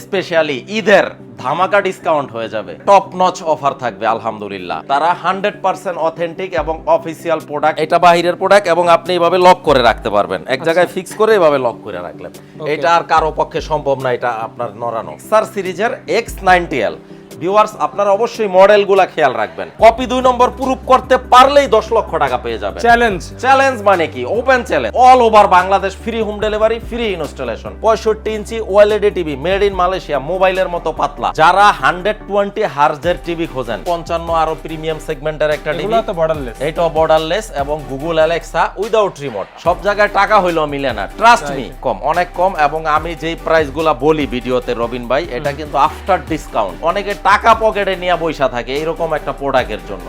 Specially ঈদের ধামাকা discount হয়ে যাবে। টপ নচ অফার থাকবে আলহামদুলিল্লাহ। তারা হান্ড্রেড পার্সেন্ট অথেন্টিক এবং অফিসিয়াল প্রোডাক্ট এটা বাহিরের প্রোডাক্ট এবং আপনি এইভাবে লক করে রাখতে পারবেন। এক জায়গায় ফিক্স করে এভাবে লক করে রাখলেন। এটা আর কারও পক্ষে সম্ভব না এটা আপনার নড়ানো। সার সিরিজের এক্স নাইনটি এল ভিউয়ার্স আপনারা অবশ্যই মডেলগুলা খেয়াল রাখবেন। কপি দুই নম্বর প্রুফ করতে পারলেই দশ লক্ষ টাকা পেয়ে যাবেন। চ্যালেঞ্জ চ্যালেঞ্জ মানে কি? Open challenge all over Bangladesh free home delivery free installation পঁয়ষট্টি inch OLED TV made in Malaysia মোবাইলের মতো পাতলা। যারা হান্ড্রেড টোয়েন্টি হার্জের টিভি খোঁজেন পঞ্চান্ন আরও প্রিমিয়াম সেগমেন্টের একটা টিভি বর্ডারলেস এইটাও বর্ডারলেস এবং গুগল অ্যালেক্সা উইদাউট রিমোট সব জায়গায় টাকা হইল মিলে না। ট্রাস্ট মি কম অনেক কম এবং আমি যেই প্রাইসগুলা বলি ভিডিওতে রবিন ভাই এটা কিন্তু আফটার ডিসকাউন্ট অনেকে টাকা পকেটে নিয়ে বৈশা থাকে এরকম একটা প্রোডাক্টের জন্য।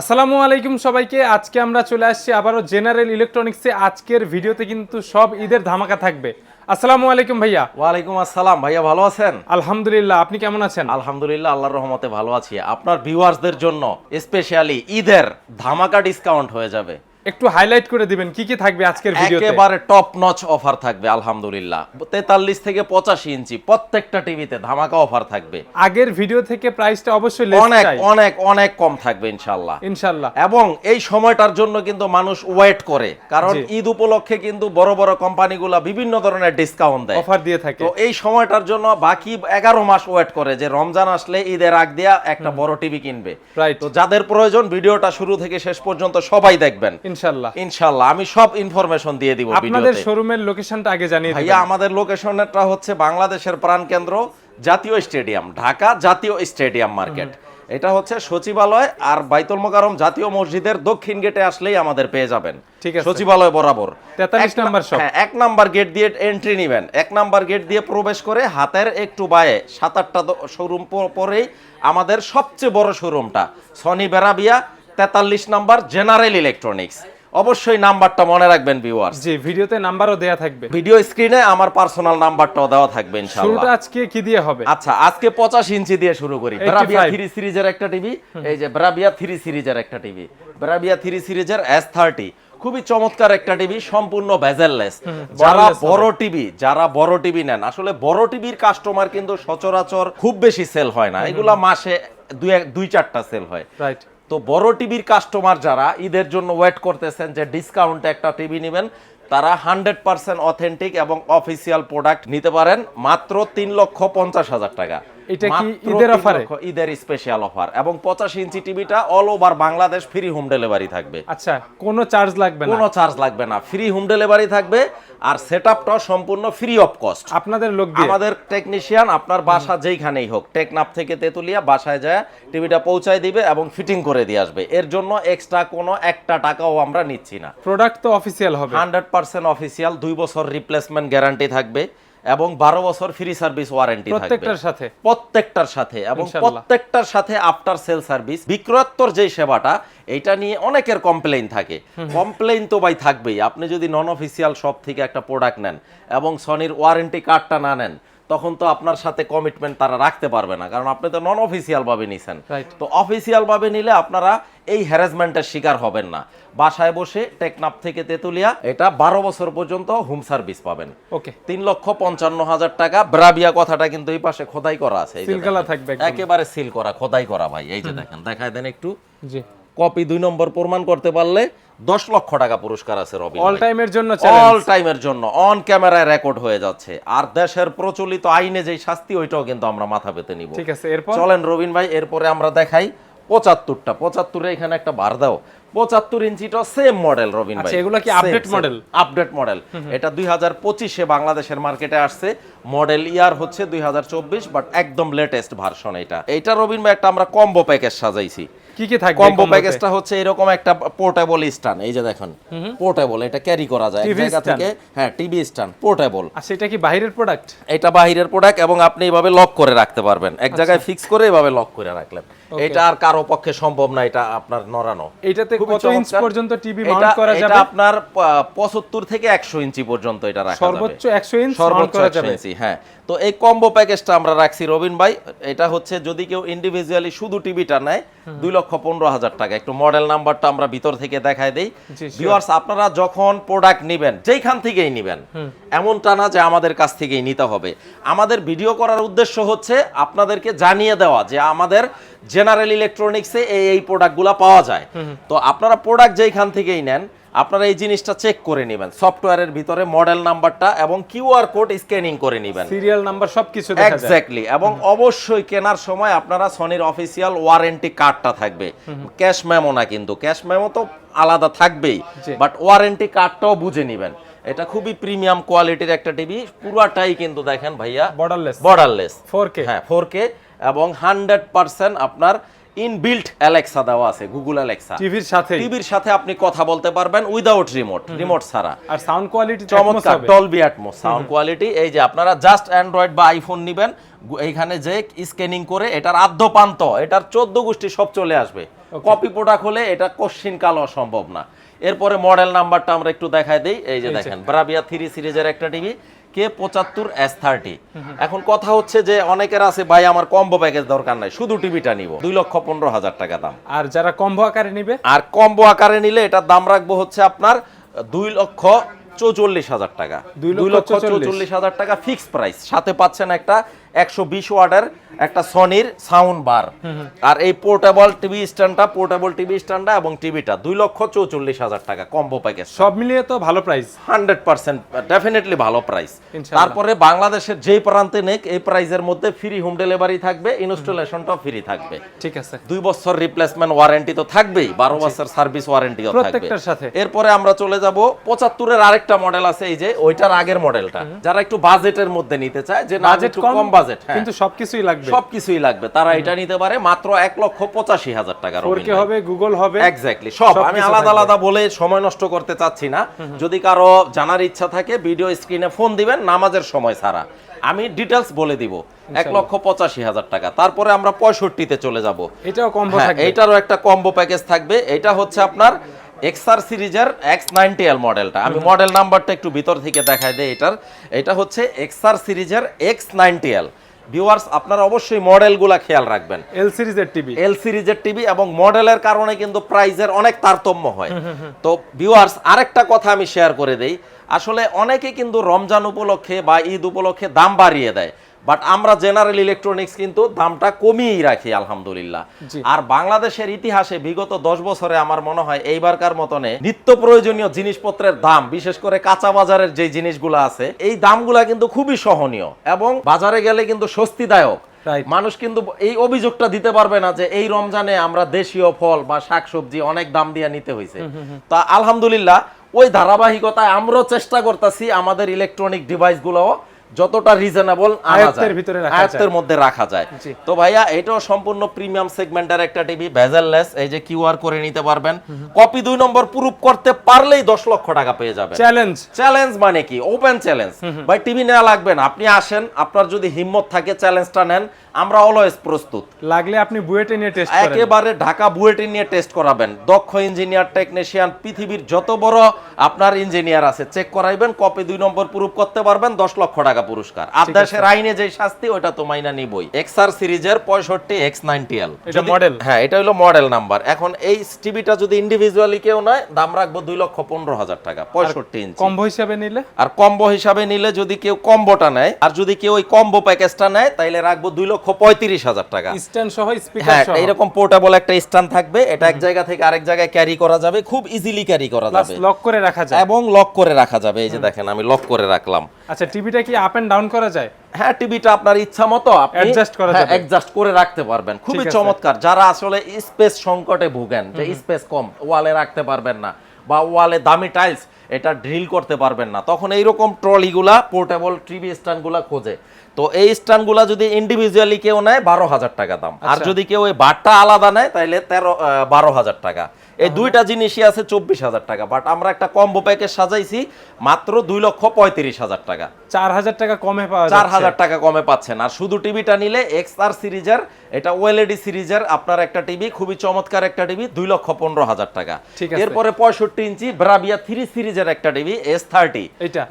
আসসালামু আলাইকুম সবাইকে। আজকে আমরা চলে আসছি আবারও জেনারেল ইলেকট্রনিক্সে আজকের ভিডিওতে কিন্তু সব ঈদের ধামাকা থাকবে। আসসালামু আলাইকুম ভাইয়া। ওয়ালাইকুম আসসালাম। ভাইয়া ভালো আছেন? আলহামদুলিল্লাহ। আপনি কেমন আছেন? আলহামদুলিল্লাহ আল্লাহর রহমতে ভালো আছি। আপনার ভিউয়ার্সদের জন্য স্পেশালি ঈদের ধামাকা ডিসকাউন্ট হয়ে যাবে। একটু হাইলাইট করে দিবেন কি কি থাকবে আজকের ভিডিওতে? একেবারে টপ নচ অফার থাকবে আলহামদুলিল্লাহ। তেতাল্লিশ থেকে পঁচাশি ইঞ্চি প্রত্যেকটা টিভিতে ধামাকা অফার থাকবে। আগের ভিডিও থেকে প্রাইসটা অবশ্যই লেস অনেক অনেক অনেক কম থাকবে ইনশাল্লাহ ইনশাআল্লাহ। এবং এই সময়টার জন্য কিন্তু মানুষ ওয়েট করে কারণ ঈদ উপলক্ষে কিন্তু বড় বড় কোম্পানিগুলো বিভিন্ন ধরনের ডিসকাউন্ট দেয়। অফার দিয়ে থাকে। তো এই সময়টার জন্য বাকি এগারো মাস ওয়েট করে যে রমজান আসলে ঈদের আগ দিয়া একটা বড় টিভি কিনবে। রাইট তো যাদের প্রয়োজন ভিডিওটা শুরু থেকে শেষ পর্যন্ত সবাই দেখবেন। ইনশাআল্লাহ আমি সব ইনফরমেশন দিয়ে দিব আপনাদের শোরুমের লোকেশনটা আগে জানিয়ে ভাইয়া আমাদের লোকেশনটা হচ্ছে বাংলাদেশের প্রাণকেন্দ্র জাতীয় স্টেডিয়াম ঢাকা জাতীয় স্টেডিয়াম মার্কেট। এটা হচ্ছে সচিবালয় আর বাইতুল মোকারম জাতীয় মসজিদের দক্ষিণ গেটে আসলেই আমাদের পেয়ে যাবেন। ঠিক আছে। সচিবালয় বরাবর। 43 এক নাম্বার। হ্যাঁ, এক নাম্বার গেট দিয়ে এন্ট্রি নেবেন। এক নাম্বার গেট দিয়ে প্রবেশ করে হাতের একটু বায়ে সাত আটটা শোরুম পরেই আমাদের সবচেয়ে বড় শোরুমটা সনি বেরাবিয়া তেতাল্লিশ নাম্বার জেনারেল ইলেকট্রনিক্স। অবশ্যই নাম্বারটা মনে রাখবেন ভিউয়ার্স জি ভিডিওতে নাম্বারও দেয়া থাকবে। ভিডিও স্ক্রিনে আমার পার্সোনাল নাম্বারটাও দেওয়া থাকবে শুরুটা ইনশাআল্লাহ আজকে কি দিয়ে হবে? আচ্ছা আজকে পঁচাশ ইঞ্চি দিয়ে শুরু করি। 85 ব্রাবিয়া থ্রি সিরিজের একটা টিভি এই যে ব্রাবিয়া থ্রি সিরিজের একটা টিভি। ব্রাবিয়া থ্রি সিরিজের এস থার্টি খুবই চমৎকার একটা টিভি সম্পূর্ণ ভেজেললেস যারা বড় টিভি যারা বড় টিভি নেন আসলে বড় টিভির কাস্টমার কিন্তু সচরাচর খুব বেশি সেল হয় না। এগুলা মাসে দুই দুই চারটা সেল হয়। রাইট তো বড় টিভির কাস্টমার যারা, ঈদের জন্য ওয়েট করতেছেন যে ডিসকাউন্টে একটা টিভি নেবেন, তারা হান্ড্রেড পার্সেন্ট অথেন্টিক এবং অফিসিয়াল প্রোডাক্ট নিতে পারেন মাত্র তিন লক্ষ পঞ্চাশ হাজার টাকা। এটা কি ঈদের অফারে? ঈদের স্পেশাল অফার এবং পঁচাশি ইঞ্চি টিভিটা all over Bangladesh free home delivery থাকবে। আচ্ছা কোনো চার্জ লাগবে না? কোনো চার্জ লাগবে না। ফ্রি হোম ডেলিভারি থাকবে আর সেটআপটাও সম্পূর্ণ ফ্রি অফ কস্ট আপনাদের লোক দিয়ে? আমাদের টেকনিশিয়ান আপনার বাসা যেইখানেই হোক টেকনাফ থেকে তেতুলিয়া বাসায় যায় টিভিটা পৌঁছায় দিবে এবং ফিটিং করে দিয়ে আসবে। এর জন্য এক্সট্রা কোনো একটা টাকাও আমরা নিচ্ছি না। প্রোডাক্ট তো অফিসিয়াল হবে। হান্ড্রেড পার্সেন্ট অফিসিয়াল দুই বছর রিপ্লেসমেন্ট গ্যারান্টি থাকবে। এবং বারো বছর ফ্রি সার্ভিস ওয়ারেন্টি প্রত্যেকটার সাথে। প্রত্যেকটার সাথে এবং প্রত্যেকটার সাথে আফটার সেল সার্ভিস বিক্রয়োত্তর যে সেবাটা এটা নিয়ে অনেকের কমপ্লেইন থাকে। কমপ্লেন তো ভাই থাকবেই। আপনি যদি নন অফিসিয়াল শপ থেকে একটা প্রোডাক্ট নেন এবং সনির ওয়ারেন্টি কার্ডটা না নেন তখন তো আপনার সাথে কমিটমেন্ট তারা রাখতে পারবে না কারণ আপনি তো নন অফিসিয়াল ভাবে নিছেন। তো অফিসিয়াল ভাবে নিলে আপনারা এই হ্যারাসমেন্টের শিকার হবেন না। বাসায় বসে টেকনাপ থেকে তেতুলিয়া এটা বারো বছর পর্যন্ত হোম সার্ভিস পাবেন। ওকে তিন লক্ষ পঞ্চান্ন হাজার টাকা। ব্রাবিয়া কথাটা কিন্তু এই পাশে খোদাই করা আছে। থাকবে একেবারে সিল করা খোদাই করা ভাই এই যে দেখেন দেখায় দেন একটু। জি। কপি দুই নম্বর প্রমাণ করতে পারলে দশ লক্ষ টাকা পুরস্কার আছে রবি অল টাইমের জন্য অল টাইমের জন্য। অন ক্যামেরায় রেকর্ড হয়ে যাচ্ছে। আর দেশের প্রচলিত আইনে যেই শাস্তি ওইটাও কিন্তু আমরা মাথা পেতে নিব। ঠিক আছে এরপর? চলেন রবিন ভাই এরপরে আমরা দেখাই পঁচাত্তরটা। পঁচাত্তরে এখানে একটা বার দাও। পঁচাত্তর ইঞ্চিটা সেম মডেল রবিন ভাই। আচ্ছা, এগুলো কি আপডেট মডেল আপডেট মডেল এটা দুই হাজার পঁচিশে বাংলাদেশের মার্কেটে আসছে। মডেল ইয়ার হচ্ছে দুই হাজার চব্বিশ বাট একদম লেটেস্ট ভার্সন এটা। এটা রবিন ভাই একটা আমরা কম্বো প্যাকেজ সাজাইছি। কি কি থাকবে কম্বো প্যাকেজটা হচ্ছে এরকম একটা পোর্টেবল স্ট্যান্ড এই যে দেখেন পোর্টেবল এটা ক্যারি করা যায় এক জায়গা থেকে হ্যাঁ টিভি স্ট্যান্ড পোর্টেবল আচ্ছা এটা কি বাইরের প্রোডাক্ট এটা বাহিরের প্রোডাক্ট এবং আপনি এইভাবে লক করে রাখতে পারবেন। এক জায়গায় ফিক্স করে এভাবে লক করে রাখলেন। এটা আর কারও পক্ষে সম্ভব না এটা আপনার নড়ানো। এটাতে কত ইঞ্চ পর্যন্ত টিভি মাউন্ট করা এটা যাবে? আপনার পঁচাত্তর থেকে একশো ইঞ্চি পর্যন্ত এটা রাখা যাবে। সর্বোচ্চ 100 ইঞ্চ মাউন্ট সর্বোচ্চ করা 100 যাবে হ্যাঁ। তো এই কম্বো প্যাকেজটা আমরা রাখছি রবিন ভাই। এটা হচ্ছে যদি কেউ ইন্ডিভিজুয়ালি শুধু টিভিটা নেয় দুই লক্ষ পনেরো হাজার টাকা। একটু মডেল নাম্বারটা আমরা ভিতর থেকে দেখাই দেই। ভিউয়ার্স আপনারা যখন প্রোডাক্ট নেবেন যেইখান থেকেই নেবেন এমনটা না যে আমাদের কাছ থেকেই নিতে হবে। আমাদের ভিডিও করার উদ্দেশ্য হচ্ছে আপনাদেরকে জানিয়ে দেওয়া যে আমাদের জেনারেল ইলেকট্রনিক্সে এই এই প্রোডাক্টগুলো পাওয়া যায়। তো আপনারা প্রোডাক্ট যেইখান থেকেই নেন আপনারা এই জিনিসটা চেক করে নেবেন। সফটওয়্যারের ভিতরে মডেল নাম্বারটা এবং কিউআর কোড স্ক্যানিং করে নেবেন। সিরিয়াল নাম্বার সবকিছু দেখা যায়। এক্স্যাক্টলি এবং অবশ্যই কেনার সময় আপনারা সনির অফিসিয়াল ওয়ারেন্টি কার্ডটা থাকবে। ক্যাশ মেমো না কিন্তু ক্যাশ মেমো তো আলাদা থাকবেই বাট ওয়ারেন্টি কার্ডটাও বুঝে নেবেন। এটা খুবই প্রিমিয়াম কোয়ালিটির একটা টিভি পুরাটাই কিন্তু দেখেন ভাইয়া বর্ডারলেস বর্ডারলেস 4K হ্যাঁ ফোর কে এবং হান্ড্রেড পার্সেন্ট আপনার ইনবিল্ট অ্যালেক্সা দেওয়া আছে গুগল অ্যালেক্সা। টিভির সাথে টিভির সাথে আপনি কথা বলতে পারবেন উইদাউট রিমোট রিমোট ছাড়া। আর সাউন্ড কোয়ালিটি চমৎকার ডলবি অ্যাটমোস সাউন্ড কোয়ালিটি এই যে আপনারা জাস্ট অ্যান্ড্রয়েড বা আইফোন নিবেন এইখানে যে স্ক্যানিং করে এটার আদ্যপান্ত এটার চোদ্দ গোষ্ঠী সব চলে আসবে। কপি প্রোডাক্ট হলে এটা কোশ্চিন কাল অসম্ভব না। এরপরে মডেল নাম্বারটা আমরা একটু দেখাই দেই এই যে দেখেন ব্রাভিয়া থ্রি সিরিজের একটা টিভি কে পঁচাত্তর এস থার্টি এখন কথা হচ্ছে যে অনেকের আছে ভাই আমার কম্বো প্যাকেজ দরকার নাই শুধু টিভিটা নিব দুই লক্ষ পনেরো হাজার টাকা দাম। আর যারা কম্বো আকারে নিবে? আর কম্বো আকারে নিলে এটার দাম রাখব হচ্ছে আপনার দুই লক্ষ চৌচল্লিশ হাজার টাকা। দুই লক্ষ দুই লক্ষ 44 চৌচল্লিশ হাজার টাকা ফিক্সড প্রাইস সাথে পাচ্ছেন একটা একশো বিশ একটা সনির সাউন্ড বার। আর এই পোর্টেবল টিভি স্ট্যান্ডটা পোর্টেবল টিভি স্ট্যান্ডটা এবং টিভিটা দুই লক্ষ চৌচল্লিশ হাজার টাকা কম্বো প্যাকেজ সব মিলিয়ে তো ভালো প্রাইস হান্ড্রেড পার্সেন্ট ডেফিনেটলি ভালো প্রাইস তারপরে বাংলাদেশের যেই প্রান্তে নেক এই প্রাইজের মধ্যে ফ্রি হোম ডেলিভারি থাকবে ইনস্টলেশনটাও ফ্রি থাকবে। ঠিক আছে। দুই বছর রিপ্লেসমেন্ট ওয়ারেন্টি তো থাকবেই বারো বছর সার্ভিস ওয়ারেন্টিও থাকবে। সাথে। এরপরে আমরা চলে যাব পঁচাত্তরের আরেকটা মডেল আছে এই যে ওইটার আগের মডেলটা যারা একটু বাজেটের মধ্যে নিতে চায় যে না বাজেট কম কম বাজেট হ্যাঁ। কিন্তু সবকিছুই লাগবে। সবকিছুই লাগবে। তারা এটা নিতে পারে মাত্র এক লক্ষ পঁচাশি হাজার টাকা ফোর কে হবে গুগল হবে এক্স্যাক্টলি সব। আমি আলাদা আলাদা বলে সময় নষ্ট করতে চাচ্ছি না। যদি কারও জানার ইচ্ছা থাকে ভিডিও স্ক্রিনে ফোন দিবেন নামাজের সময় ছাড়া। আমি ডিটেলস বলে দিব। এক লক্ষ পঁচাশি হাজার টাকা। তারপরে আমরা পঁয়ষট্টিতে চলে যাব। এটাও কম্বো হ্যাঁ থাকবে। এইটারও একটা কম্বো প্যাকেজ থাকবে। এটা হচ্ছে আপনার এক্সআর সিরিজের এক্স নাইনটি এল মডেলটা। আমি মডেল নাম্বারটা একটু ভিতর থেকে দেখাই দেই এটার। এটা হচ্ছে এক্সআর সিরিজের এক্স নাইনটি এল ভিউয়ার্স আপনারা অবশ্যই মডেলগুলা খেয়াল রাখবেন। এল সিরিজের টিভি এল সিরিজের টিভি এবং মডেলের কারণে কিন্তু প্রাইজের অনেক তারতম্য হয়। তো ভিউয়ার্স আরেকটা কথা আমি শেয়ার করে দেই। আসলে অনেকে কিন্তু রমজান উপলক্ষে বা ঈদ উপলক্ষে দাম বাড়িয়ে দেয়। বাট আমরা জেনারেল ইলেকট্রনিক্স কিন্তু দামটা কমিয়েই রাখি আলহামদুলিল্লাহ। আর বাংলাদেশের ইতিহাসে বিগত দশ বছরে আমার মনে হয় এইবারকার মতনে নিত্য প্রয়োজনীয় জিনিসপত্রের দাম বিশেষ করে কাঁচা বাজারের যে জিনিসগুলো আছে এই দামগুলা কিন্তু খুবই সহনীয় এবং বাজারে গেলে কিন্তু স্বস্তিদায়ক. মানুষ কিন্তু এই অভিযোগটা দিতে পারবে না যে এই রমজানে আমরা দেশীয় ফল বা শাকসবজি অনেক দাম দিয়ে নিতে হয়েছে তা আলহামদুলিল্লাহ ওই ধারাবাহিকতায় আমরাও চেষ্টা করতেছি আমাদের ইলেকট্রনিক ডিভাইসগুলো যতটা রিজনেবল আয়ত্তের ভিতরে রাখা যায়। আয়ত্তের মধ্যে রাখা যায়। তো ভাইয়া এটাও সম্পূর্ণ প্রিমিয়াম সেগমেন্টের একটা টিভি ভেজেললেস এই যে কিউআর করে নিতে পারবেন। কপি দুই নম্বর প্রুফ করতে পারলেই দশ লক্ষ টাকা পেয়ে যাবেন। চ্যালেঞ্জ চ্যালেঞ্জ মানে কি? ওপেন চ্যালেঞ্জ ভাই টিভি নেওয়া লাগবে না। আপনি আসেন আপনার যদি হিম্মত থাকে চ্যালেঞ্জটা নেন। আমরা অলওয়েজ প্রস্তুত। লাগলে আপনি বুয়েটে নিয়ে টেস্ট করেন। একেবারে ঢাকা বুয়েটে নিয়ে টেস্ট করাবেন। দক্ষ ইঞ্জিনিয়ার টেকনিশিয়ান পৃথিবীর যত বড় আপনার ইঞ্জিনিয়ার আছে চেক করাইবেন কপি দুই নম্বর প্রুফ করতে পারবেন দশ লক্ষ টাকা পুরস্কার। আর দেশের আইনে যে শাস্তি ওটা তো মাইনা নিবই। এক্সআর সিরিজের পঁয়ষট্টি এক্স নাইনটি এল এটা model? হ্যাঁ এটা হলো মডেল নাম্বার এখন এই টিভিটা যদি ইন্ডিভিজুয়ালি কেউ নয় দাম রাখব দুই লক্ষ পনেরো হাজার টাকা পঁয়ষট্টি ইঞ্চি। কম্বো হিসাবে নিলে? আর কম্বো হিসাবে নিলে যদি কেউ কম্বোটা নেয় আর যদি কেউ ওই কম্বো প্যাকেজটা নেয় তাইলে রাখব দুই লক্ষ পঁয়ত্রিশ হাজার টাকা। স্ট্যান্ড সহ স্পিকার হ্যাঁ সহ। এইরকম পোর্টেবল একটা স্ট্যান্ড থাকবে। এটা এক জায়গা থেকে আরেক জায়গায় ক্যারি করা যাবে খুব ইজিলি ক্যারি করা যাবে। লক করে রাখা যায়। এবং লক করে রাখা যাবে এই যে দেখেন আমি লক করে রাখলাম। আচ্ছা টিভিটা কি আপ এন্ড ডাউন করা যায়? হ্যাঁ টিভিটা আপনার ইচ্ছা মতো আপনি Adjust করা যাবে। অ্যাডজাস্ট করে রাখতে পারবেন। খুবই চমৎকার। যারা আসলে স্পেস সংকটে ভুগেন যে স্পেস কম ওয়ালে রাখতে পারবেন না বা ওয়ালে দামি টাইলস এটা ড্রিল করতে পারবেন না তখন এইরকম ট্রলিগুলা পোর্টেবল টিভি স্ট্যান্ডগুলা খোঁজে। তো এই স্ট্যান্ডগুলা যদি ইন্ডিভিজুয়ালি কেউ নেয় বারো হাজার টাকা দাম। আর আচ্ছা। যদি কেউ এই বারটা আলাদা নেয় তাহলে তেরো বারো হাজার টাকা। এই দুইটা জিনিসই আছে চব্বিশ হাজার টাকা। বাট আমরা একটা কম্বো প্যাকেজ সাজাইছি মাত্র দুই লক্ষ পঁয়ত্রিশ হাজার টাকা। চার হাজার টাকা কমে পাওয়া চার হাজার টাকা কমে পাচ্ছেন আর শুধু টিভিটা নিলে এক্স আর সিরিজের এটা ওএলইডি সিরিজের আপনার একটা টিভি খুবই চমৎকার একটা টিভি দুই লক্ষ পনেরো হাজার টাকা। এরপরে পঁয়ষট্টি ইঞ্চি ব্রাবিয়া থ্রি সিরিজের একটা TV S thirty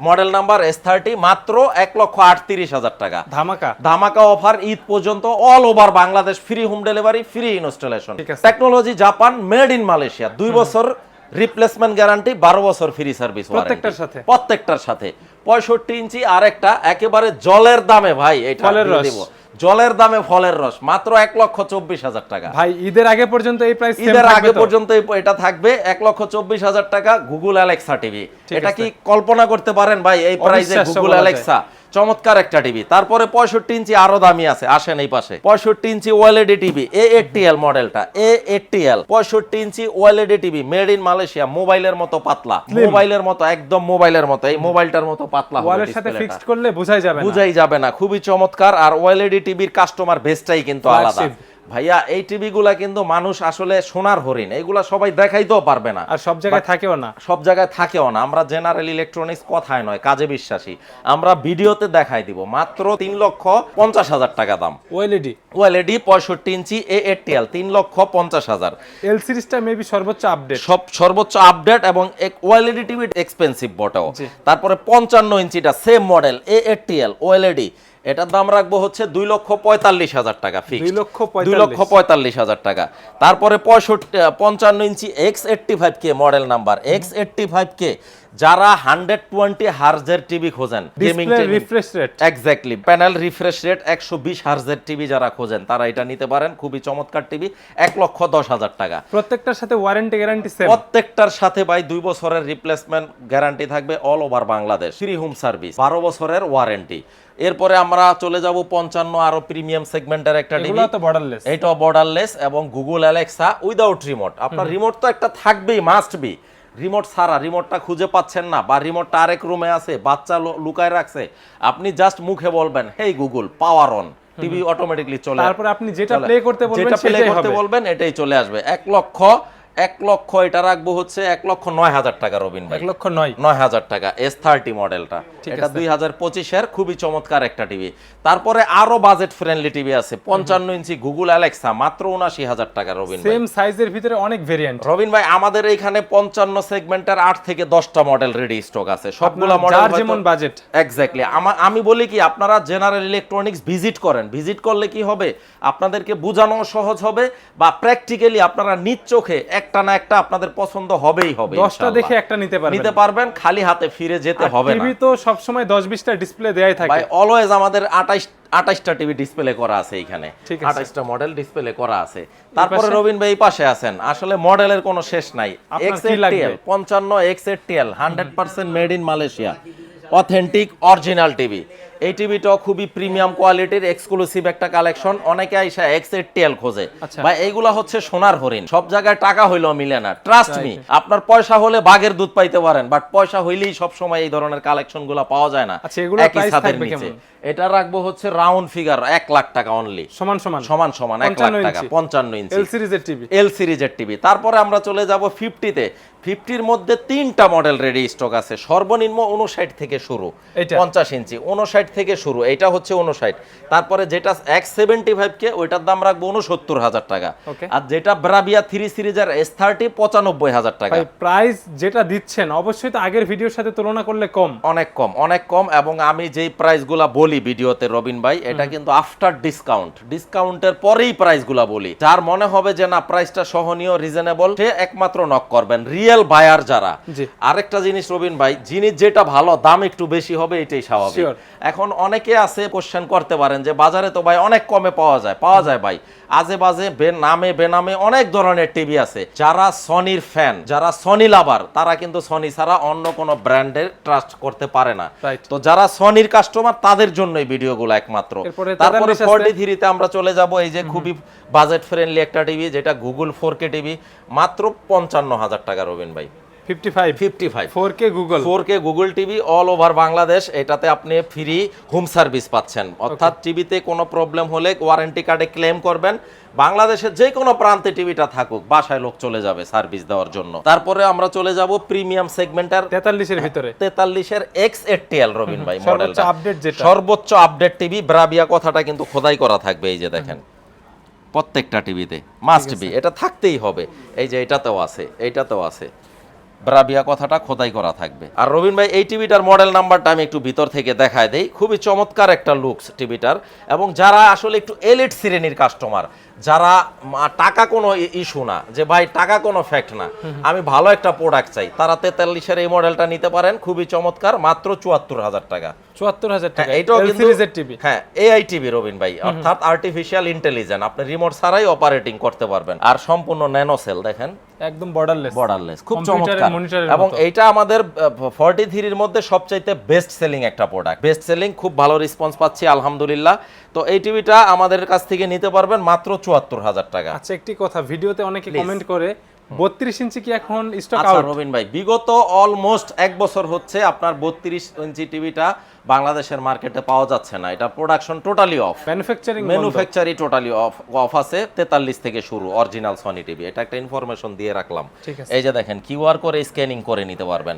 model number S thirty মাত্র এক লক্ষ আটত্রিশ হাজার টাকা। ধামাকা। ধামাকা অফার ঈদ পর্যন্ত all over Bangladesh free home delivery free installation technology Japan made in Malaysia দুই বছর রিপ্লেসমেন্ট গ্যারান্টি বারো বছর ফ্রি সার্ভিস প্রত্যেকটার সাথে? প্রত্যেকটার সাথে। পঁয়ষট্টি ইঞ্চি আর একটা একেবারে জলের দামে ভাই এটা দিব। জলের দামে ফলের রস মাত্র এক লক্ষ চব্বিশ হাজার টাকা। ভাই ঈদের আগে পর্যন্ত এই প্রাইস ঈদের আগে পর্যন্ত এটা থাকবে এক লক্ষ চব্বিশ হাজার টাকা গুগল অ্যালেক্সা টিভি এটা কি কল্পনা করতে পারেন ভাই এই প্রাইসে গুগল অ্যালেক্সা চমৎকার একটা টিভি। তারপরে পঁয়ষট্টি ইঞ্চি আরও দামি আছে আসেন এই পাশে। পঁয়ষট্টি ইঞ্চি ওএলইডি টিভি এ এল মডেলটা এ এল পঁয়ষট্টি inch OLED TV made in Malaysia মোবাইলের মতো পাতলা। মোবাইলের মতো একদম মোবাইলের মতো এই মোবাইলটার মতো পাতলা ওয়ালের সাথে ফিক্সড করলে বোঝাই যাবে বুঝাই যাবে না খুবই চমৎকার। আর ওএলইডি টিভির কাস্টমার বেসটাই কিন্তু আলাদা। ভাইয়া এই টিভি গুলা কিন্তু মানুষ আসলে সোনার হরিণ। এগুলা সবাই দেখাইতেও পারবে না। আর সব জায়গায় থাকেও না। সব জায়গায় থাকেও না। আমরা জেনারেল ইলেকট্রনিক্স কথায় নয় কাজে বিশ্বাসী। আমরা ভিডিওতে দেখাই দিব। মাত্র তিন লক্ষ পঞ্চাশ হাজার টাকা দাম। ওএলইডি। ওএলইডি পঁয়ষট্টি ইঞ্চি এ এটিএল তিন লক্ষ পঞ্চাশ হাজার। এল সিরিজটা মেবি সর্বোচ্চ আপডেট সব সর্বোচ্চ আপডেট এবং এক ওএলইডি টিভি এক্সপেন্সিভ বটেও। তারপরে পঞ্চান্ন ইঞ্চিটা সেম মডেল এ এটিএল ওএলইডি। এটার দাম রাখব হচ্ছে দুই লক্ষ পঁয়তাল্লিশ হাজার টাকা ফিক্স দুই লক্ষ দুই লক্ষ পঁয়তাল্লিশ। হাজার টাকা। তারপরে পঁয়ষট্টি পঞ্চান্ন inch X eighty five K model number X eighty five K যারা হান্ড্রেড টোয়েন্টি হার্জের টিভি খোঁজেন gaming refresh rate exactly panel refresh rate একশো বিশ হার্জের টিভি যারা খোঁজেন তারা এটা নিতে পারেন খুবই চমৎকার টিভি এক লক্ষ দশ হাজার টাকা। প্রত্যেকটার সাথে ওয়ারেন্টি গ্যারান্টি প্রত্যেকটার সাথে ভাই দুই বছরের রিপ্লেসমেন্ট গ্যারান্টি থাকবে all over Bangladesh free home service বারো বছরের ওয়ারেন্টি এরপরে আমরা চলে যাব পঞ্চান্ন আরও প্রিমিয়াম সেগমেন্টের একটা টিভি। বর্ডারলেস এইটাও বর্ডারলেস এবং গুগল অ্যালেক্সা উইদাউট রিমোট আপনার রিমোট তো একটা থাকবেই মাস্ট বি রিমোট ছাড়া রিমোটটা খুঁজে পাচ্ছেন না বা রিমোটটা আরেক রুমে আছে বাচ্চা লুকায় রাখছে আপনি জাস্ট মুখে বলবেন hey Google power on TV automatically চলে তারপর আপনি যেটা প্লে করতে বলবেন যেটা প্লে করতে বলবেন এটাই চলে আসবে। এক লক্ষ এক লক্ষ এটা রাখব হচ্ছে এক লক্ষ নয় হাজার টাকা রবিন ভাই। এক লক্ষ নয়। নয় হাজার টাকা এস থার্টি মডেলটা এটা দুই হাজার পঁচিশের খুবই চমৎকার একটা টিভি তারপরে আরও বাজেট ফ্রেন্ডলি টিভি আছে পঞ্চান্ন ইঞ্চি গুগল অ্যালেক্সা মাত্র উনাশি হাজার টাকা রবিন সেম সাইজের ভিতরে অনেক ভেরিয়েন্ট রবিন ভাই আমাদের এইখানে পঞ্চান্ন সেগমেন্টের আট থেকে দশটা মডেল রেডি স্টক আছে। সবগুলা মডেল যেমন বাজেট এক্স্যাক্টলি আমি বলি কি আপনারা জেনারেল ইলেকট্রনিক্স ভিজিট করেন। ভিজিট করলে কি হবে? আপনাদেরকে বোঝানো সহজ হবে বা প্র্যাকটিক্যালি আপনারা নিজ চোখে একটা না একটা আপনাদের পছন্দ হবেই হবে দশটা ইনশাআল্লাহ। দেখে একটা নিতে পারবেন নিতে পারবেন খালি হাতে ফিরে যেতে হবে না টিভি তো সবসময় দশ বিশটা ডিসপ্লে দেয়াই থাকে ভাই অলওয়েজ আমাদের আঠাইশ আঠাইশটা টিভি ডিসপ্লে করা আছে এখানে ঠিক আছে। আঠাইশটা মডেল ডিসপ্লে করা আছে তারপরে? রবিন ভাই পাশে আছেন আসলে মডেলের কোনো শেষ নাই? পঞ্চান্ন X ATL hundred percent made in Malaysia authentic original TV এই টিভিটাও খুবই প্রিমিয়াম কোয়ালিটির এক্সক্লুসিভ একটা কালেকশন অনেকে আইসা এক্স এটিএল খোঁজে। আচ্ছা। ভাই এইগুলা হচ্ছে সোনার হরিণ। সব জায়গায় টাকা হইলেও মিলে না। ট্রাস্ট মি আপনার পয়সা হলে বাঘের দুধ পাইতে পারেন বাট পয়সা হইলেই সব সময় এই ধরনের কালেকশনগুলা পাওয়া যায় না। আচ্ছা, একই ছাদের নিচে। এটা রাখব হচ্ছে রাউন্ড ফিগার এক লাখ টাকা অনলি সমান সমান? সমান সমান এক লাখ টাকা পঞ্চান্ন ইঞ্চি। এল সিরিজের টিভি এল সিরিজের টিভি তারপরে আমরা চলে যাব ফিফটিতে ফিফটির মধ্যে তিনটা মডেল রেডি স্টক আছে। সর্বনিম্ন উনষাট থেকে শুরু। পঞ্চাশ ইঞ্চি। উনষাট থেকে শুরু। এটা হচ্ছে উনষাট তারপরে যেটা এক্স সেভেন্টি ফাইভ কে ওইটার দাম রাখব উনসত্তর হাজার টাকা। আর যেটা ব্রাবিয়া থ্রি সিরিজের এস থার্টি পঁচানব্বই হাজার টাকা। প্রাইস যেটা দিচ্ছেন অবশ্যই তো আগের ভিডিওর সাথে তুলনা করলে কম। অনেক কম অনেক কম এবং আমি যেই প্রাইসগুলা বলি ভিডিওতে রবিন ভাই এটা কিন্তু আফটার ডিসকাউন্ট ডিসকাউন্টের পরেই প্রাইসগুলা বলি। যার মনে হবে যে না প্রাইসটা সহনীয় রিজনেবল সে একমাত্র নক করবেন। রিয়েল বায়ার যারা। আরেকটা জিনিস রবিন ভাই জিনিস যেটা ভালো দাম একটু বেশি হবে এটাই স্বাভাবিক। এখন অনেকে আছে কোশ্চেন করতে পারেন যে বাজারে তো ভাই অনেক কমে পাওয়া যায় পাওয়া যায় ভাই। আজে বাজে নামে বেনামে অনেক ধরনের টিভি আছে। যারা সনির ফ্যান যারা সনি লাভার তারা কিন্তু সনি ছাড়া অন্য কোনো ব্র্যান্ডের ট্রাস্ট করতে পারে না। তো যারা সনির কাস্টমার তাদের জন্যই ভিডিওগুলো একমাত্র। তারপরে 43 ফোরটি থ্রিতে আমরা চলে যাব এই যে খুবই বাজেট ফ্রেন্ডলি একটা টিভি যেটা গুগল ফোর কে টিভি মাত্র পঞ্চান্ন হাজার টাকা রবিন ভাই। Five fifty five four K Google four K Google TV all over Bangladesh এটাতে আপনি ফ্রি হোম সার্ভিস পাচ্ছেন। অর্থাৎ টিভিতে কোনো প্রবলেম হলে ওয়ারেন্টি কার্ডে ক্লেম করবেন। বাংলাদেশের যে কোনো প্রান্তে টিভিটা থাকুক বাসায় লোক চলে যাবে সার্ভিস দেওয়ার জন্য। তারপরে আমরা চলে যাব প্রিমিয়াম সেগমেন্টার তেতাল্লিশের ভিতরে। তেতাল্লিশের এক্স এটিএল রবিন ভাই সর্বোচ্চ আপডেট যেটা। সর্বোচ্চ আপডেট টিভি ব্রাবিয়া কথাটা কিন্তু খোদাই করা থাকবে এই যে দেখেন। প্রত্যেকটা টিভিতে মাস্ট বি এটা থাকতেই হবে। এই যে এটাতেও আছে এইটাতেও আছে। ব্রাবিয়া কথাটা খোদাই করা থাকবে। আর রবিন ভাই এই টিভিটার মডেল নাম্বারটা আমি একটু ভিতর থেকে দেখায় দেই। খুবই চমৎকার একটা লুকস টিভিটার। এবং যারা আসলে একটু এলিট শ্রেণির কাস্টমার যারা টাকা কোনো ইস্যু না যে ভাই টাকা কোনো ফ্যাক্ট না আমি ভালো একটা প্রোডাক্ট চাই তারা তেতাল্লিশের এই মডেলটা নিতে পারেন খুবই চমৎকার মাত্র চুয়াত্তর হাজার টাকা। চুয়াত্তর হাজার টাকা এইটা সিরিজের টিভি হ্যাঁ এআই টিভি রবিন ভাই অর্থাৎ আর্টিফিশিয়াল ইন্টেলিজেন্ট আপনি রিমোট ছাড়াই অপারেটিং করতে পারবেন। আর সম্পূর্ণ ন্যানো সেল দেখেন একদম বর্ডারলেস বর্ডারলেস খুব চমৎকার। এবং। এইটা আমাদের ফর্টি থ্রির মধ্যে সবচাইতে বেস্ট সেলিং একটা প্রোডাক্ট বেস্ট সেলিং খুব ভালো রেসপন্স পাচ্ছি আলহামদুলিল্লাহ। তো এই টিভিটা আমাদের কাছ থেকে নিতে পারবেন মাত্র চুয়াত্তর হাজার টাকা। আচ্ছা একটি কথা ভিডিওতে অনেকে কমেন্ট করে বত্রিশ ইঞ্চি কি এখন স্টক আচ্ছা আউট রবিন ভাই বিগত অলমোস্ট এক বছর হচ্ছে আপনার বত্রিশ ইঞ্চি টিভিটা বাংলাদেশের মার্কেটে পাওয়া যাচ্ছে না। এটা প্রোডাকশন টোটালি অফ ম্যানুফ্যাকচারিং ম্যানুফ্যাকচারই টোটালি অফ অফ আছে তেতাল্লিশ থেকে শুরু অরিজিনাল সনি টিভি এটা একটা ইনফরমেশন দিয়ে রাখলাম। এই যে দেখেন কিউআর করে স্ক্যানিং করে নিতে পারবেন।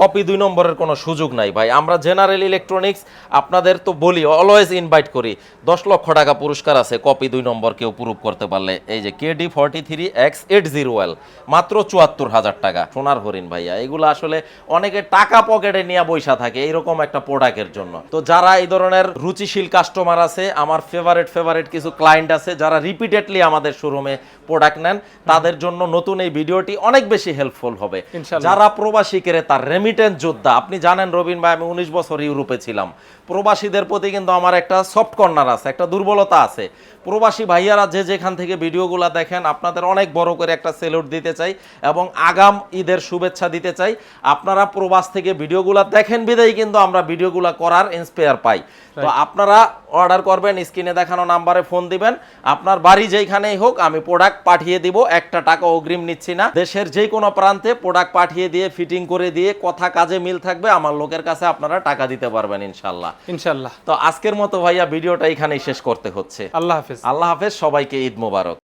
কপি দুই নম্বরের কোনো সুযোগ নাই। ভাই আমরা জেনারেল ইলেকট্রনিক্স আপনাদের তো বলি অলওয়েজ ইনভাইট করি। দশ লক্ষ টাকা পুরস্কার আছে কপি দুই নম্বর কেউ প্রুভ করতে পারলে। এই যে KD forty three X eight zero L মাত্র চুয়াত্তর হাজার টাকা। সোনার হরিণ ভাইয়া এগুলো আসলে অনেকে টাকা পকেটে নিয়ে বৈশা থাকে। এইরকম একটা প্রোডাক্টের জন্য। তো যারা এই ধরনের রুচিশীল কাস্টমার আছে আমার ফেভারেট ফেভারেট কিছু ক্লায়েন্ট আছে যারা রিপিটেডলি আমাদের শোরুমে প্রোডাক্ট নেন তাদের জন্য নতুন এই ভিডিওটি অনেক বেশি হেল্পফুল হবে। যারা প্রবাসী তার রেমিটেন্স যোদ্ধা আপনি জানেন রবিন ভাই আমি উনিশ বছর ইউরোপে ছিলাম। প্রবাসীদের প্রতি কিন্তু আমার একটা সফট কর্নার আছে একটা দুর্বলতা আছে। প্রবাসী ভাইয়ারা যে যেখান থেকে ভিডিওগুলো দেখেন আপনাদের অনেক বড় করে একটা সেলুট দিতে চাই এবং আগাম ঈদের শুভেচ্ছা দিতে চাই। আপনারা প্রবাস থেকে ভিডিওগুলো দেখেন বিদায় কিন্তু আমরা ভিডিওগুলো করার ইন্সপায়ার পাই। তো আপনারা অর্ডার করবেন স্ক্রিনে দেখানো নাম্বারে ফোন দিবেন। আপনার বাড়ি যেখানেই হোক আমি প্রোডাক্ট পাঠিয়ে দিব। একটা টাকা অগ্রিম নিচ্ছি না। দেশের যে কোনো প্রান্তে প্রোডাক্ট পাঠিয়ে দিয়ে ফিটিং করে দিয়ে কথা কাজে মিল থাকবে আমার লোকের কাছে আপনারা টাকা দিতে পারবেন ইনশাল্লাহ ইনশাল্লাহ তো আজকের মতো ভাইয়া ভিডিওটা এখানেই শেষ করতে হচ্ছে। আল্লাহ হাফেজ। আল্লাহ হাফেজ সবাইকে ঈদ মোবারক।